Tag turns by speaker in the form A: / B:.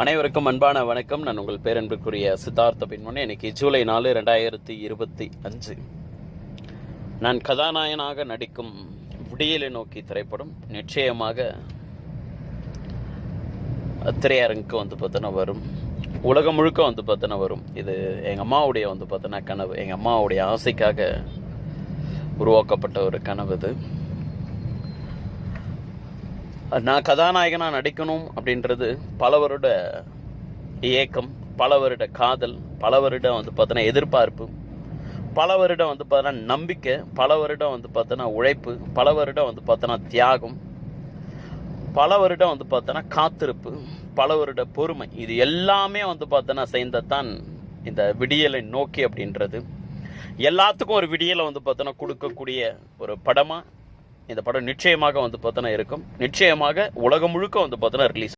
A: அனைவருக்கும் அன்பான வணக்கம். நான் உங்கள் பேரன்புக்குரிய சித்தார்த்த பின்மணி இன்னைக்கு ஜூலை நாலு ரெண்டாயிரத்தி இருபத்தி அஞ்சு. நான் கதாநாயகனாக நடிக்கும் விடியலை நோக்கி திரைப்படம். நிச்சயமாக திரையரங்குக்கு வந்து பார்த்தோன்னா வரும். உலகம் முழுக்க வந்து பார்த்தோன்னா வரும். இது எங்கள் அம்மாவுடைய வந்து பார்த்தோன்னா கனவு. எங்கள் அம்மாவுடைய ஆசைக்காக உருவாக்கப்பட்ட ஒரு கனவு இது. நான் கதாநாயகனாக நடிக்கணும் அப்படின்றது பல வருட ஏக்கம் பல வருட காதல் பல வருடம் வந்து பார்த்தோன்னா எதிர்பார்ப்பு பல வருடம் வந்து பார்த்தோன்னா நம்பிக்கை பல வருடம் வந்து பார்த்தோன்னா உழைப்பு பல வருடம் வந்து பார்த்தோன்னா தியாகம் பல வருடம் வந்து பார்த்தோன்னா காத்திருப்பு பல வருட பொறுமை. இது எல்லாமே வந்து பார்த்தோன்னா சேர்ந்ததான் இந்த விடியலை நோக்கி அப்படின்றது. எல்லாத்துக்கும் ஒரு விடியலை வந்து பார்த்தோன்னா கொடுக்கக்கூடிய ஒரு படமாக இந்த படம் நிச்சயமாக வந்து பார்த்தோன்னா இருக்கும். நிச்சயமாக உலகம் முழுக்க வந்து பார்த்தோன்னா ரிலீஸ்